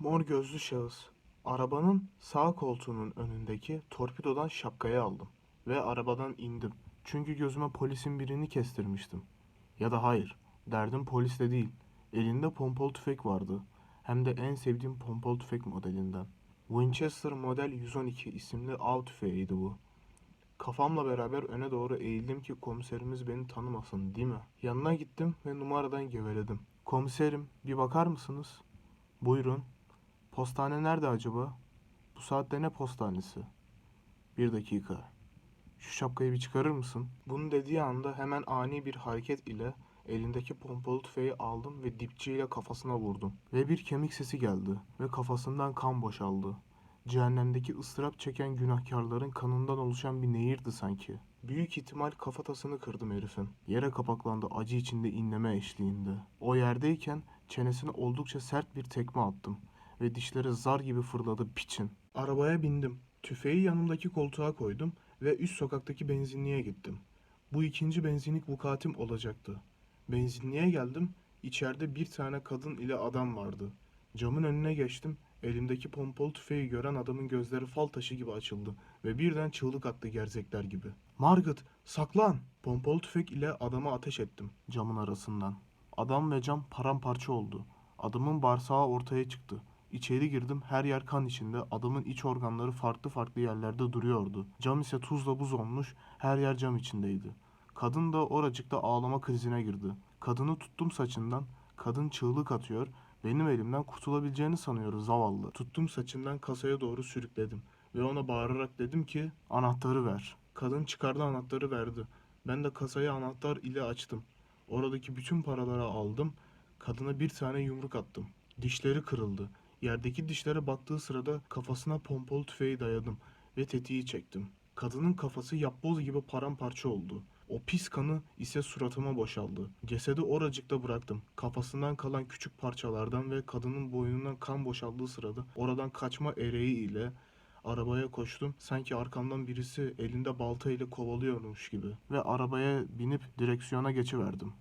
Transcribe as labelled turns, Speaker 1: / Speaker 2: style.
Speaker 1: Mor gözlü şahıs. Arabanın sağ koltuğunun önündeki torpidodan şapkayı aldım ve arabadan indim. Çünkü gözüme polisin birini kestirmiştim. Ya da hayır, derdim polisle değil. Elinde pompalı tüfek vardı. Hem de en sevdiğim pompalı tüfek modelinden. Winchester Model 112 isimli av tüfeğiydi bu. Kafamla beraber öne doğru eğildim ki komiserimiz beni tanımasın değil mi? Yanına gittim ve numaradan geveledim. Komiserim bir bakar mısınız? Buyurun. Postane nerede acaba? Bu saatte ne postanesi? Bir dakika. Şu şapkayı bir çıkarır mısın? Bunu dediği anda hemen ani bir hareket ile elindeki pompalı tüfeği aldım ve dipçiyle kafasına vurdum. Ve bir kemik sesi geldi ve kafasından kan boşaldı. Cehennemdeki ıstırap çeken günahkarların kanından oluşan bir nehirdi sanki. Büyük ihtimal kafatasını kırdım herifin. Yere kapaklandı acı içinde inleme eşliğinde. O yerdeyken çenesine oldukça sert bir tekme attım ve dişleri zar gibi fırladı piçin. Arabaya bindim. Tüfeği yanımdaki koltuğa koydum ve üst sokaktaki benzinliğe gittim. Bu ikinci benzinlik vukuatim olacaktı. Benzinliğe geldim. İçeride bir tane kadın ile adam vardı. Camın önüne geçtim. Elimdeki pompalı tüfeği gören adamın gözleri fal taşı gibi açıldı ve birden çığlık attı gerzekler gibi. Margaret, saklan! Pompalı tüfek ile adama ateş ettim camın arasından. Adam ve cam paramparça oldu. Adamın bağırsağı ortaya çıktı. İçeri girdim her yer kan içinde adamın iç organları farklı farklı yerlerde duruyordu. Cam ise tuzla buz olmuş her yer cam içindeydi. Kadın da oracıkta ağlama krizine girdi. Kadını tuttum saçından. Kadın çığlık atıyor. Benim elimden kurtulabileceğini sanıyor zavallı. Tuttum saçından kasaya doğru sürükledim. Ve ona bağırarak dedim ki anahtarı ver. Kadın çıkardı anahtarı verdi. Ben de kasayı anahtar ile açtım. Oradaki bütün paraları aldım. Kadına bir tane yumruk attım. Dişleri kırıldı. Yerdeki dişlere baktığı sırada kafasına pompalı tüfeği dayadım ve tetiği çektim. Kadının kafası yapboz gibi paramparça oldu. O pis kanı ise suratıma boşaldı. Cesedi oracıkta bıraktım. Kafasından kalan küçük parçalardan ve kadının boynundan kan boşaldığı sırada oradan kaçma ereği ile arabaya koştum. Sanki arkamdan birisi elinde balta ile kovalıyormuş gibi. Ve arabaya binip direksiyona geçiverdim.